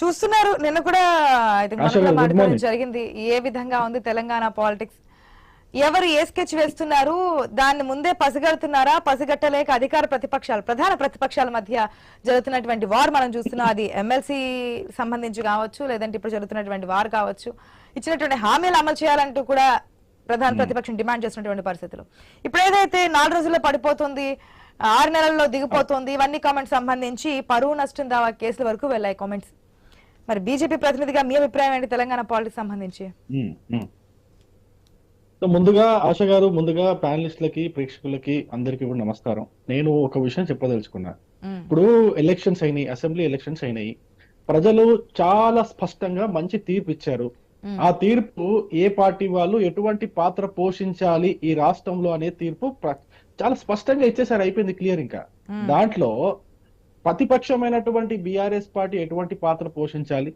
చూస్తున్నారు. నిన్న కూడా మాట్లాడడం. జరిగింది. ఏ విధంగా ఉంది తెలంగాణ పాలిటిక్స్? ఎవరు ఏ స్కెచ్ వేస్తున్నారు? దాన్ని ముందే పసిగడుతున్నారా? పసిగట్టలేక అధికార ప్రతిపక్షాలు ప్రధాన ప్రతిపక్షాల మధ్య జరుగుతున్నటువంటి వార్ మనం చూస్తున్నాం. అది ఎమ్మెల్సీ సంబంధించి కావచ్చు లేదంటే ఇప్పుడు జరుగుతున్నటువంటి వార్ కావచ్చు. ఇచ్చినటువంటి హామీలు అమలు చేయాలంటూ కూడా ప్రధాన ప్రతిపక్షం డిమాండ్ చేస్తున్నటువంటి పరిస్థితులు. ఇప్పుడు ఏదైతే నాలుగు రోజుల్లో పడిపోతుంది ఆరు నెలల్లో దిగిపోతుంది ఇవన్నీ కామెంట్స్ సంబంధించి పరువు నష్టం దావా కేసుల వరకు వెళ్ళాయి కామెంట్స్. మరి బీజేపీ ప్రతినిధిగా మీ అభిప్రాయం ఏంటి తెలంగాణ పాలిటిక్స్ సంబంధించి. సో ముందుగా ఆశ గారు ముందుగా ప్యానలిస్టులకి ప్రేక్షకులకి అందరికీ కూడా నమస్కారం నేను ఒక విషయం చెప్పదలుచుకున్నా. ఇప్పుడు ఎలక్షన్స్ అయినాయి అసెంబ్లీ ఎలక్షన్స్ అయినాయి ప్రజలు చాలా స్పష్టంగా మంచి తీర్పు ఇచ్చారు. ఆ తీర్పు ఏ పార్టీ వాళ్ళు ఎటువంటి పాత్ర పోషించాలి ఈ రాష్ట్రంలో అనే తీర్పు చాలా స్పష్టంగా ఇచ్చేసారు అయిపోయింది క్లియర్ ఇంకా. దాంట్లో ప్రతిపక్షమైనటువంటి బీఆర్ఎస్ పార్టీ ఎటువంటి పాత్ర పోషించాలి?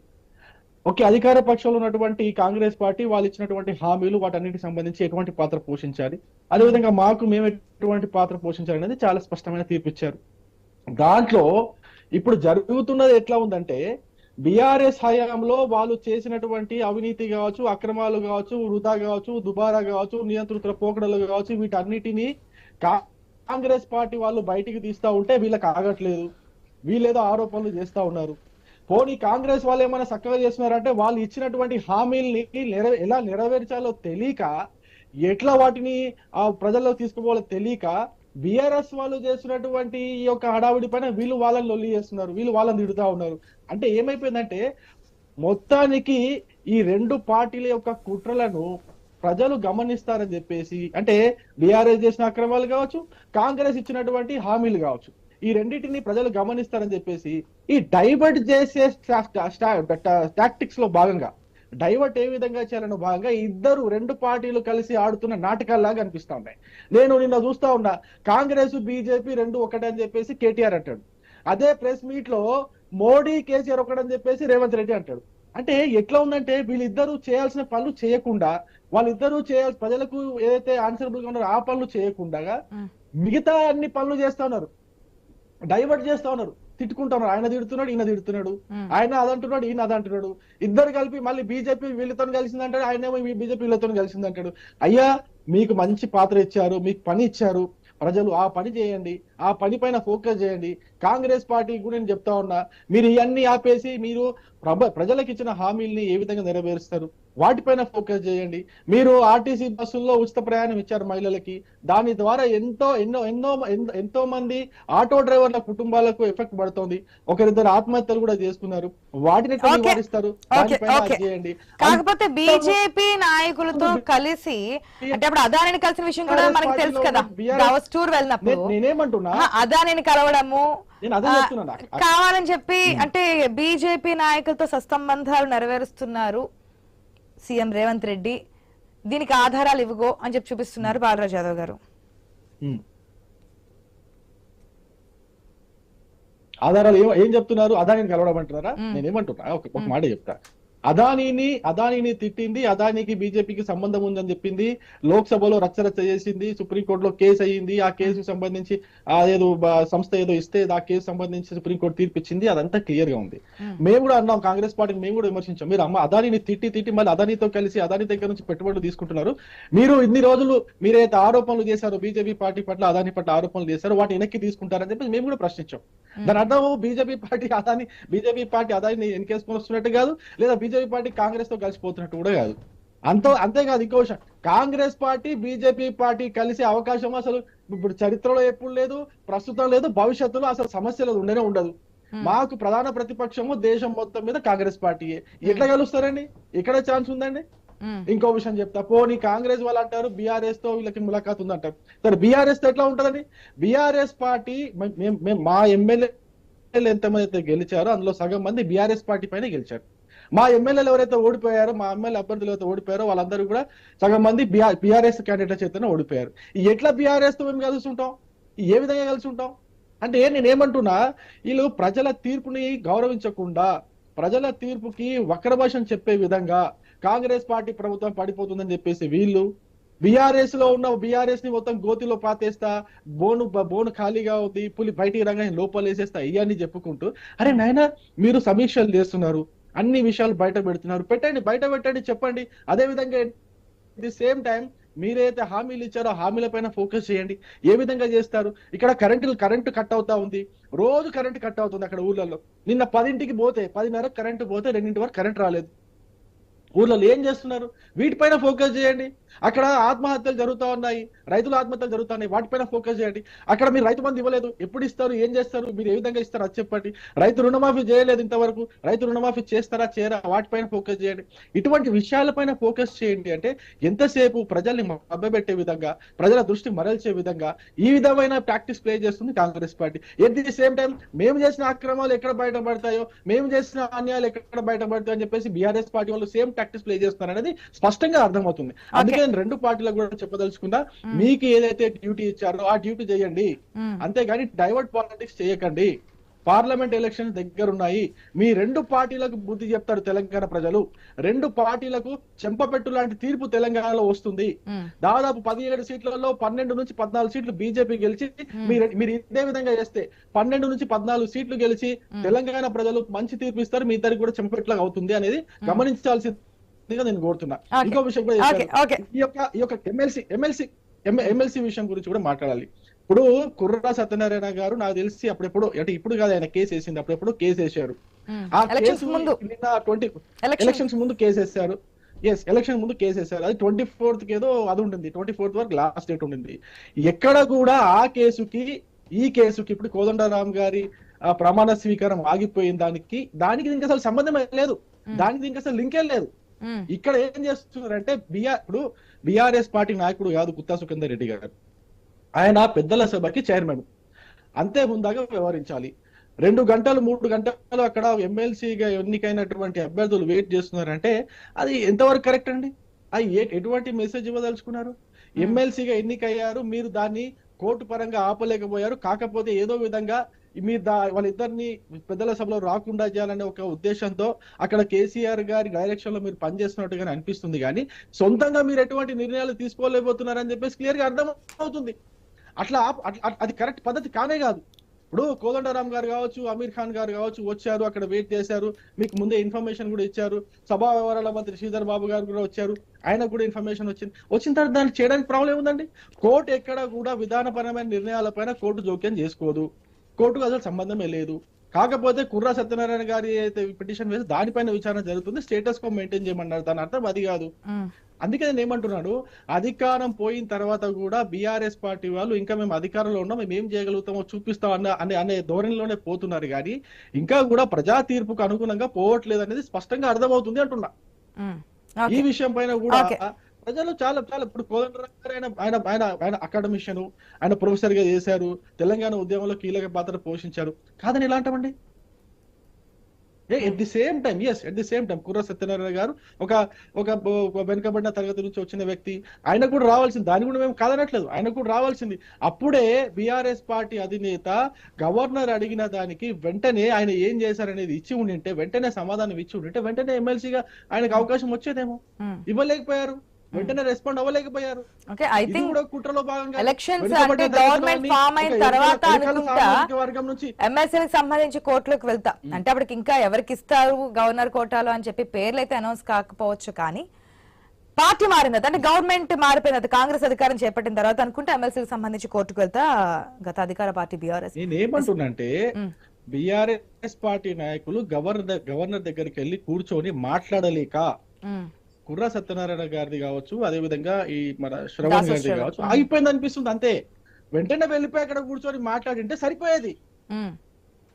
ఓకే అధికార పక్షంలో ఉన్నటువంటి కాంగ్రెస్ పార్టీ వాళ్ళు ఇచ్చినటువంటి హామీలు వాటన్నిటికి సంబంధించి ఎటువంటి పాత్ర పోషించాలి? అదేవిధంగా మాకు మేము ఎటువంటి పాత్ర పోషించాలి అనేది చాలా స్పష్టమైన తీర్పు ఇచ్చారు దాంట్లో ఇప్పుడు జరుగుతున్నది ఎట్లా ఉందంటే బీఆర్ఎస్ హయాంలో వాళ్ళు చేసినటువంటి అవినీతి కావచ్చు అక్రమాలు కావచ్చు వృధా కావచ్చు దుబారా కావచ్చు నియంత్రిత పోకడలు కావచ్చు వీటన్నిటిని కా- కాంగ్రెస్ పార్టీ వాళ్ళు బయటికి తీస్తా ఉంటే వీళ్ళకి ఆగట్లేదు. వీళ్ళేదో ఆరోపణలు చేస్తా ఉన్నారు. పోనీ కాంగ్రెస్ వాళ్ళు ఏమైనా చక్కగా చేస్తున్నారంటే వాళ్ళు ఇచ్చినటువంటి హామీల్ని నెర- ఎలా నెరవేర్చాలో తెలియక ఎట్లా వాటిని ఆ ప్రజల్లో తీసుకుపోవాలో తెలియక బిఆర్ఎస్ వాళ్ళు చేస్తున్నటువంటి ఈ యొక్క హడావిడి పైన వీళ్ళు వాళ్ళని లొల్లి చేస్తున్నారు. వీళ్ళు వాళ్ళని తిడుతా ఉన్నారు. అంటే ఏమైపోయిందంటే మొత్తానికి ఈ రెండు పార్టీల యొక్క కుట్రలను ప్రజలు గమనిస్తారని చెప్పేసి అంటే బీఆర్ఎస్ చేసిన అక్రమాలు కావచ్చు కాంగ్రెస్ ఇచ్చినటువంటి హామీలు కావచ్చు. ఈ రెండింటిని ప్రజలు గమనిస్తారని చెప్పేసి ఈ డైవర్ట్ చేసే టాక్టిక్స్లో భాగంగా డైవర్ట్ ఏ విధంగా చేయాలన్న భాగంగా ఇద్దరు రెండు పార్టీలు కలిసి ఆడుతున్న నాటకాల్లాగా అనిపిస్తా ఉన్నాయి. నేను నిన్న చూస్తా ఉన్నా కాంగ్రెస్ బీజేపీ రెండు ఒకటే అని చెప్పేసి కేటీఆర్ అంటాడు. అదే ప్రెస్ మీట్లో మోడీ కేసీఆర్ ఒకటని చెప్పేసి రేవంత్ రెడ్డి అంటాడు. అంటే ఎట్లా ఉందంటే వీళ్ళిద్దరూ చేయాల్సిన పనులు చేయకుండా వాళ్ళిద్దరూ చేయాల్సి ప్రజలకు ఏదైతే ఆన్సరబుల్గా ఉన్నారో ఆ పనులు చేయకుండా. మిగతా అన్ని పనులు చేస్తా ఉన్నారు. డైవర్ట్ చేస్తా ఉన్నారు. తిట్టుకుంటా ఉన్నారు. ఆయన తిడుతున్నాడు ఈయన తిడుతున్నాడు. ఆయన అదంటున్నాడు ఈయన అదంటున్నాడు ఇద్దరు కలిపి మళ్ళీ బీజేపీ వీళ్ళతో కలిసిందంటాడు ఆయనేమో బీజేపీ వీళ్ళతో కలిసిందంటాడు. అయ్యా మీకు మంచి పాత్ర ఇచ్చారు మీకు పని ఇచ్చారు. ప్రజలు ఆ పని చేయండి ఆ పని పైన ఫోకస్ చేయండి. కాంగ్రెస్ పార్టీ కూడా నేను చెప్తా ఉన్నా మీరు ఇవన్నీ ఆపేసి మీరు ప్రజలకు ఇచ్చిన హామీల్ని ఏ విధంగా నెరవేరుస్తారు? వాటిపైన ఫోకస్ చేయండి. మీరు ఆర్టీసీ బస్సుల్లో ఉచిత ప్రయాణం ఇచ్చారు మహిళలకి. దాని ద్వారా ఎంతో ఎన్నో ఎన్నో ఎన్- ఎంతో మంది ఆటో డ్రైవర్ల కుటుంబాలకు ఎఫెక్ట్ పడుతోంది. ఒకరిద్దరు ఆత్మహత్యలు కూడా చేసుకున్నారు. వాటిని. నివారిస్తారు? చేయండి కాకపోతే బీజేపీ నాయకులతో కలిసి అంటే అప్పుడు అదానిని కలిసిన విషయం కూడా మనకి తెలుసు కదా. టూర్ వెళ్ళినప్పుడు నేను- నేనేమంటున్నా? అదానిని కలవడము. కావాలని చెప్పి అంటే బీజేపీ నాయకులతో సత్సంబంధాలు నెరవేరుస్తున్నారు. సీఎం రేవంత్ రెడ్డి దీనికి ఆధారాలు ఇవ్వగో అని చెప్పి చూపిస్తున్నారు బాలరాజ్ యాదవ్ గారు. ఆధారాలు ఏం చెప్తున్నారు? అదానిని కలవడమంటున్నారా నేనేమంటున్నా? ఒక ఒక మాట చెప్తా. అదానిని అదానిని తిట్టింది అదానికి బీజేపీకి సంబంధం ఉందని చెప్పింది లోక్సభలో రచ్చరచ్చ చేసింది సుప్రీంకోర్టులో కేసు అయ్యింది ఆ కేసుకు సంబంధించి ఆ ఏదో సంస్థ ఏదో ఇస్తే ఆ కేసు సంబంధించి సుప్రీంకోర్టు తీర్పు ఇచ్చింది అదంతా క్లియర్గా ఉంది. మేము. కూడా అన్నాం కాంగ్రెస్ పార్టీని మేము కూడా విమర్శించాం. మీరు అమ్మ అదానిని తిట్టి తిట్టి మళ్ళీ అదానితో కలిసి అదాని దగ్గర నుంచి పెట్టుబడులు తీసుకుంటున్నారు. మీరు ఇన్ని రోజులు మీరైతే ఆరోపణలు చేశారు బీజేపీ పార్టీ పట్ల అదాని పట్ల ఆరోపణలు చేశారు వాటి వెనక్కి తీసుకుంటారని చెప్పి మేము కూడా ప్రశ్నించాం. దాని అర్థం BJP party Adani BJP party Adani ఎన్కేసుకొని వస్తున్నట్టు కాదు లేదా బీజేపీ పార్టీ కాంగ్రెస్తో కలిసిపోతున్నట్టు కూడా కాదు. అంత అంతేకాదు ఇంకో విషయం. కాంగ్రెస్ పార్టీ బీజేపీ పార్టీ కలిసే అవకాశం అసలు ఇప్పుడు చరిత్రలో ఎప్పుడు లేదు ప్రస్తుతం లేదు భవిష్యత్తులో అసలు సమస్యలు ఉండనే ఉండదు. మాకు ప్రధాన ప్రతిపక్షము దేశం మొత్తం మీద కాంగ్రెస్ పార్టీయే. ఎట్లా కలుస్తారండి? ఇక్కడ ఛాన్స్ ఉందండి? ఇంకో విషయం చెప్తా. పోనీ కాంగ్రెస్ వాళ్ళు అంటారు బీఆర్ఎస్తో వీళ్ళకి ములాఖాత్ ఉంది అంటారు సరే బీఆర్ఎస్తో ఎట్లా ఉంటదండి? బీఆర్ఎస్ పార్టీ మే- ఎమ్మెల్యేలు ఎంతమంది అయితే గెలిచారో అందులో సగం మంది బీఆర్ఎస్ పార్టీ పైన గెలిచారు. మా ఎమ్మెల్యేలు ఎవరైతే ఓడిపోయారో మా ఎమ్మెల్యే అభ్యర్థులు ఎవరైతే ఓడిపోయారో వాళ్ళందరూ కూడా సగం మంది బీఆర్ఎస్ క్యాండిడేట్ల చేతనే ఓడిపోయారు. ఎట్లా బీఆర్ఎస్తో మేము కలిసి ఉంటాం? ఏ విధంగా కలిసి ఉంటాం? అంటే నేను ఏమంటున్నా వీళ్ళు ప్రజల తీర్పుని గౌరవించకుండా ప్రజల తీర్పుకి వక్రభాషం చెప్పే విధంగా కాంగ్రెస్ పార్టీ ప్రభుత్వం పడిపోతుందని చెప్పేసి వీళ్ళు బీఆర్ఎస్లో ఉన్న బీఆర్ఎస్ని మొత్తం గోతిలో పాతేస్తా బోను బోను ఖాళీగా ఉంది పులి బయటికి రంగా లోపల వేసేస్తా ఇవన్నీ చెప్పుకుంటూ అరే నాయన మీరు సమీక్షలు చేస్తున్నారు. అన్ని విషయాలు బయట పెడుతున్నారు. పెట్టండి బయట పెట్టండి చెప్పండి. అదే విధంగా ది సేమ్ టైం మీరైతే హామీలు ఇచ్చారో హామీల పైన ఫోకస్ చేయండి. ఏ విధంగా చేస్తారు? ఇక్కడ కరెంటు కరెంటు కట్ అవుతా ఉంది. రోజు కరెంటు కట్ అవుతుంది అక్కడ ఊర్లలో. నిన్న పదింటికి పోతే పదిన్నర కరెంటు పోతే రెండింటి వరకు కరెంట్ రాలేదు. ఊర్లలో ఏం చేస్తున్నారు? వీటిపైన ఫోకస్ చేయండి. అక్కడ ఆత్మహత్యలు జరుగుతా ఉన్నాయి రైతుల ఆత్మహత్యలు జరుగుతున్నాయి వాటిపైన ఫోకస్ చేయండి. అక్కడ మీరు రైతు బంధు ఇవ్వలేదు. ఎప్పుడు ఇస్తారు? ఏం చేస్తారు? మీరు ఏ విధంగా ఇస్తారు? అది చెప్పండి. రైతు రుణమాఫీ చేయలేదు ఇంతవరకు. రైతు రుణమాఫీ చేస్తారా చేయరా? వాటిపైన ఫోకస్ చేయండి. ఇటువంటి విషయాలపైన ఫోకస్ చేయండి అంటే ఎంతసేపు ప్రజల్ని మభ్యపెట్టే విధంగా ప్రజల దృష్టి మరల్చే విధంగా ఈ విధమైన ప్రాక్టీస్ ప్లే చేస్తుంది Congress party. At the same time మేము చేసిన అక్రమాలు ఎక్కడ బయటపడతాయో మేము చేసిన అన్యాయాలు ఎక్కడ బయటపడతాయో అని చెప్పేసి బీఆర్ఎస్ పార్టీ వాళ్ళు సేమ్ ప్రాక్టీస్ ప్లే చేస్తున్నారు అనేది స్పష్టంగా అర్థమవుతుంది. అందుకే నేను రెండు పార్టీలకు కూడా చెప్పదలుచుకున్నా మీకు ఏదైతే డ్యూటీ ఇచ్చారో ఆ డ్యూటీ చేయండి. అంతేగాని డైవర్ట్ పాలిటిక్స్ చేయకండి. పార్లమెంట్ ఎలక్షన్స్ దగ్గర ఉన్నాయి మీ రెండు పార్టీలకు బుద్ధి చెప్తారు తెలంగాణ ప్రజలు. రెండు పార్టీలకు చెంపపెట్టు లాంటి తీర్పు తెలంగాణలో వస్తుంది. దాదాపు పదిహేడు సీట్లలో పన్నెండు నుంచి పద్నాలుగు సీట్లు బీజేపీ గెలిచి మీరు మీరు ఇదే విధంగా చేస్తే పన్నెండు నుంచి పద్నాలుగు సీట్లు గెలిచి తెలంగాణ ప్రజలు మంచి తీర్పు ఇస్తారు. మీ ఇద్దరికి కూడా చెంపపెట్టులాగా అవుతుంది అనేది గమనించాల్సిందిగా నేను కోరుతున్నా. ఇంకో విషయం కూడా ఈ యొక్క ఈ యొక్క ఎమ్మెల్సీ ఎమ్మెల్సీ ఎమ్మెల్సీ విషయం గురించి కూడా మాట్లాడాలి. ఇప్పుడు కుర్రా సత్యనారాయణ గారు నాకు తెలిసి అప్పుడెప్పుడు అంటే ఇప్పుడు కాదు ఆయన కేసు వేసింది అప్పుడెప్పుడు కేసు మ్మ్. ఆ ఎలక్షన్స్ కేసు ముందు. నిన్న ట్వంటీ ఎలక్షన్ ఎలక్షన్స్ ముందు కేసు వేశారు. ఎస్ ఎలక్షన్ ముందు కేసు వేశారు. అది ట్వంటీ ఫోర్త్కి ఏదో అది ఉంటుంది ట్వంటీ ఫోర్త్ వరకు లాస్ట్ డేట్ ఉండింది. ఎక్కడ కూడా ఆ కేసుకి ఈ కేసుకి ఇప్పుడు కోదండరామ్ గారి ఆ, ప్రమాణ స్వీకారం ఆగిపోయిన దానికి దానికి దీనికి అసలు సంబంధమే లేదు. దానికి దీనికి అసలు లింకే లేదు. ఇక్కడ ఏం చేస్తున్నారంటే బిఆర్ ఇప్పుడు బిఆర్ఎస్ పార్టీ నాయకుడు కాదు గుత్తా సుఖేందర్ రెడ్డి గారు. ఆయన పెద్దల సభకి చైర్మన్. అంతే ముందాగా వ్యవహరించాలి. రెండు గంటలు మూడు గంటలు అక్కడ ఎమ్మెల్సీగా ఎన్నికైనటువంటి అభ్యర్థులు వెయిట్ చేస్తున్నారంటే అది ఎంతవరకు కరెక్ట్ అండి? అది ఎటువంటి మెసేజ్ ఇవ్వదలుచుకున్నారు? ఎమ్మెల్సీగా ఎన్నికయ్యారు మీరు దాన్ని కోర్టు పరంగా ఆపలేకపోయారు కాకపోతే ఏదో విధంగా మీ దా వాళ్ళిద్దరిని పెద్దల సభలో రాకుండా చేయాలనే ఒక ఉద్దేశంతో అక్కడ కేసీఆర్ గారి డైరెక్షన్లో మీరు పనిచేస్తున్నట్టుగానే అనిపిస్తుంది. కానీ సొంతంగా మీరు ఎటువంటి నిర్ణయాలు తీసుకోలేకపోతున్నారని చెప్పేసి క్లియర్గా అర్థం అవుతుంది అట్లా అట్లా- అట్లా- అది కరెక్ట్ పద్ధతి కానే కాదు. ఇప్పుడు కోదండరామ్ గారు కావచ్చు అమీర్ ఖాన్ గారు కావచ్చు వచ్చారు అక్కడ వెయిట్ చేశారు మీకు ముందే ఇన్ఫర్మేషన్ కూడా ఇచ్చారు సభా వ్యవహారాల మంత్రి శ్రీధర్ బాబు గారు కూడా వచ్చారు ఆయనకు కూడా ఇన్ఫర్మేషన్ వచ్చింది. వచ్చిన తర్వాత దాన్ని చేయడానికి ప్రాబ్లం ఉందండి కోర్టు ఎక్కడ కూడా విధానపరమైన నిర్ణయాలపైన కోర్టు జోక్యం చేసుకోదు. కోర్టుకు అసలు సంబంధమే లేదు. కాకపోతే కుర్రా సత్యనారాయణ గారి అయితే పిటిషన్ వేసి దానిపైన విచారణ జరుగుతుంది. స్టేటస్ కో మెయింటైన్ చేయమన్నారు. దాని అర్థం అది కాదు. అందుకే నేను ఏమంటున్నాను అధికారం పోయిన తర్వాత కూడా బీఆర్ఎస్ పార్టీ వాళ్ళు ఇంకా మేము అధికారంలో ఉన్నాం. మేము ఏం చేయగలుగుతామో చూపిస్తాం అన్న అనే అనే ధోరణిలోనే పోతున్నారు. కానీ ఇంకా కూడా ప్రజా తీర్పుకు అనుగుణంగా పోవట్లేదు అనేది స్పష్టంగా అర్థమవుతుంది అంటున్నా. ఈ విషయం పైన కూడా. ప్రజలు చాలా చాలా ఇప్పుడు కోదండరామ్ గారు ఆయన ఆయన ఆయన ఆయన అకాడమిషియన్ ఆయన ప్రొఫెసర్గా చేశారు తెలంగాణ ఉద్యమంలో కీలక పాత్ర పోషించారు. కాదని ఎలా అంటామండి at the same time yes at the same time Kurra Satyanarayana గారు ఒక ఒక వెనుకబడిన తరగతి నుంచి వచ్చిన వ్యక్తి. ఆయన కూడా రావాల్సింది దాన్ని కూడా మేము కాదనట్లేదు ఆయన కూడా రావాల్సింది. అప్పుడే బీఆర్ఎస్ పార్టీ అధినేత గవర్నర్ అడిగిన దానికి వెంటనే ఆయన ఏం చేశారనేది ఇచ్చి ఉండింటే వెంటనే సమాధానం ఇచ్చి ఉండింటే వెంటనే ఎమ్మెల్సీగా ఆయనకు అవకాశం వచ్చేదేమో. ఇవ్వలేకపోయారు. వెంటనే రెస్పాండ్ అవ్వలేకపోయారు. ఓకే ఐ థింక్ కుట్రలో భాగంగా ఎలక్షన్స్ అంటే గవర్నమెంట్ ఫామ్ అయిన తర్వాత అనుకుంటా వర్గం నుంచి ఎమ్మెల్సీలకు సంబంధించి కోర్టులకు వెళ్తా. అంటే అప్పటికి ఇంకా ఎవరికి ఇస్తారు గవర్నర్ కోటాలో అని చెప్పి పేర్లు అయితే అనౌన్స్ కాకపోవచ్చు కానీ పార్టీ మారింది అంటే గవర్నమెంట్ మారిపోయింది కాంగ్రెస్ అధికారం చేపట్టిన తర్వాత అనుకుంటే ఎమ్మెల్సీకి సంబంధించి కోర్టుకు వెళ్తా గత అధికార పార్టీ బీఆర్ఎస్ నేను ఏమంటున్నంటే మ్మ్. బిఆర్ఎస్ పార్టీ నాయకులు గవర్నర్ గవర్నర్ దగ్గరికి వెళ్ళి కూర్చొని మాట్లాడలేక కుర్రా సత్యనారాయణ గారిది కావచ్చు అదే విధంగా ఈ మన శ్రవణ్ గారిది. కావచ్చు. అయిపోయింది అనిపిస్తుంది అంతే. వెంటనే వెళ్ళిపోయి అక్కడ కూర్చొని మాట్లాడింటే సరిపోయేది.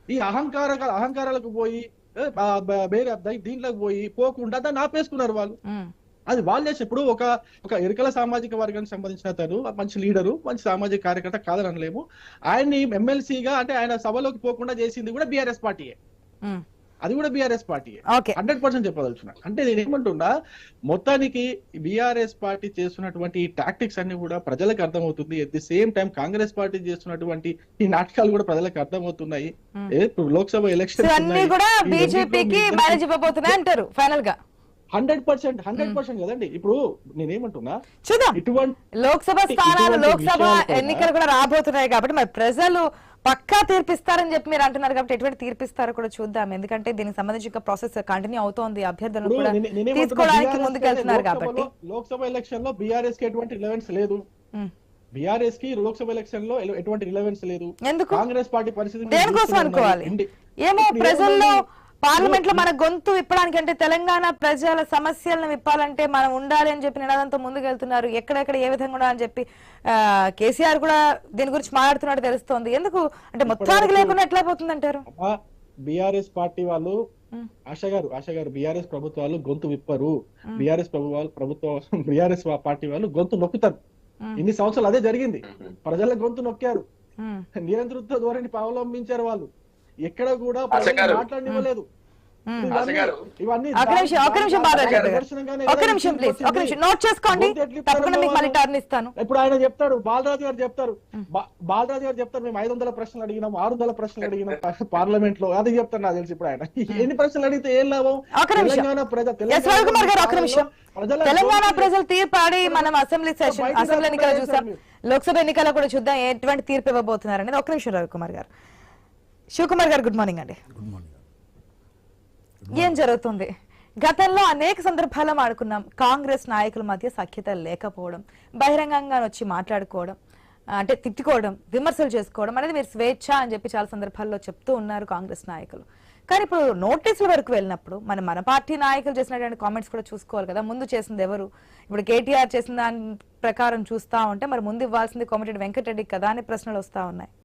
ఈ అహంకార అహంకారాలకు పోయి వేరే దీంట్లోకి పోయి పోకుండా దాన్ని ఆపేసుకున్నారు వాళ్ళు. అది వాళ్ళు చేసి ఇప్పుడు ఒక ఒక ఎరుకల సామాజిక వర్గానికి సంబంధించిన అతను మంచి లీడరు మంచి సామాజిక కార్యకర్త కాదని అనలేము. ఆయన్ని ఎమ్మెల్సీగా అంటే ఆయన సభలోకి పోకుండా చేసింది కూడా బీఆర్ఎస్ పార్టీయే. అది కూడా బీఆర్ఎస్ పార్టీయే ఓకే. హండ్రెడ్ పర్సెంట్ చెప్పదలుచున్నా అంటే నేను ఏమంటున్నా మొత్తానికి బీఆర్ఎస్ పార్టీ చేస్తున్నటువంటి ఈ టాక్టిక్స్ అన్ని కూడా ప్రజలకు అర్థమవుతుంది. At the same time Congress party చేస్తున్నటువంటి ఈ నాటకాలు కూడా ప్రజలకు అర్థమవుతున్నాయి. Hmm. లోక్సభ ఎలక్షన్ అంటారు ఫైనల్గా? హండ్రెడ్ పర్సెంట్ హండ్రెడ్ పర్సెంట్ కదండి. ఇప్పుడు నేనేమంటున్నా చూద్దాం. ఇటువంటి లోక్సభ స్థానాలు లోక్సభ ఎన్నికలు కూడా రాబోతున్నాయి కాబట్టి మరి ప్రజలు పక్కా తీర్పిస్తారని చెప్పి మీరు అంటున్నారు కాబట్టి ఎటువంటి తీర్పిస్తారో కూడా చూద్దాం. ఎందుకంటే దీనికి సంబంధించి ఇంకా ప్రాసెస్ కంటిన్యూ అవుతోంది. అభ్యర్థులను కూడా తీసుకోవడానికి BRS ముందుకు కి వెళ్తున్నారు లోక్సభలో- కాబట్టి. లోక్సభ ఎలక్షన్లో బీఆర్ఎస్కి ఎటువంటి రిలవెన్స్ లేదు. బీఆర్ఎస్కి లోక్సభ ఎలక్షన్లో ఎటువంటి రిలవెన్స్ లేదు. కాంగ్రెస్ పార్టీ పరిస్థితి దేనికోసం. అనుకోవాలి? ఏమో ప్రజల్లో? పార్లమెంట్లో మన గొంతు విప్పడానికి అంటే తెలంగాణ ప్రజల సమస్యలను విప్పాలంటే మనం ఉండాలి అని చెప్పి నినాదంతో ముందుకు వెళ్తున్నారు ఎక్కడెక్కడ ఏ విధంగా ఉండాలని చెప్పి కేసీఆర్ కూడా దీని గురించి మాట్లాడుతున్నట్టు తెలుస్తోంది. ఎందుకు? అంటే మొత్తానికి లేకుండా ఎట్లా పోతుంది అంటారు? బీఆర్ఎస్ పార్టీ వాళ్ళు. ఆశ గారు ఆశ గారు బీఆర్ఎస్ ప్రభుత్వాలు గొంతు విప్పరు. బీఆర్ఎస్ ప్రభుత్వాలు ప్రభుత్వ బీఆర్ఎస్ పార్టీ వాళ్ళు గొంతు నొక్కుతారు. ఇన్ని సంవత్సరాలు అదే జరిగింది. ప్రజల గొంతు నొక్కారు. నియంతృత్వ ధోరణి అవలంబించారు వాళ్ళు. ఎక్కడ కూడా మాట్లాడనివ్వలేదు. ఇస్తాను. ఇప్పుడు ఆయన చెప్తాడు బాలరాజు గారు చెప్తారు. బాలరాజు గారు చెప్తారు మేము ఐదు వందల ప్రశ్నలు అడిగినాం ఆరు వందల ప్రశ్నలు అడిగినాం పార్లమెంట్లో అది చెప్తారు నాకు తెలిసి ఇప్పుడు ఆయన. ఎన్ని ప్రశ్నలు అడిగితే ఏం లాభం. తెలంగాణ ప్రజల తెలంగాణ ప్రజలు తీర్పాడి మనం అసెంబ్లీ సెషన్ అసెంబ్లీ ఎన్నికలు చూసాం. లోక్సభ ఎన్నికల్లో కూడా చూద్దాం ఎటువంటి తీర్పు ఇవ్వబోతున్నారు అనేది ఒక నిమిషం రవికుమార్ గారు. శివకుమార్ గారు గుడ్ మార్నింగ్ అండి. గుడ్ మార్నింగ్ ఏం జరుగుతుంది? గతంలో అనేక సందర్భాల్లో ఆడుకున్నాం కాంగ్రెస్ నాయకుల మధ్య సఖ్యత లేకపోవడం బహిరంగంగా వచ్చి మాట్లాడుకోవడం అంటే తిట్టుకోవడం విమర్శలు చేసుకోవడం అనేది మీరు స్వేచ్ఛ అని చెప్పి చాలా సందర్భాల్లో చెప్తూ ఉన్నారు కాంగ్రెస్ నాయకులు. కానీ ఇప్పుడు నోటీసుల వరకు వెళ్ళినప్పుడు మన మన పార్టీ నాయకులు చేసినటువంటి కామెంట్స్ కూడా చూసుకోవాలి కదా. ముందు చేసింది ఎవరు? ఇప్పుడు కేటీఆర్ చేసిన దాని ప్రకారం చూస్తా ఉంటే మరి ముందు ఇవ్వాల్సింది కోమటిరెడ్డి వెంకటరెడ్డి కదా అని ప్రశ్నలు వస్తా ఉన్నాయి.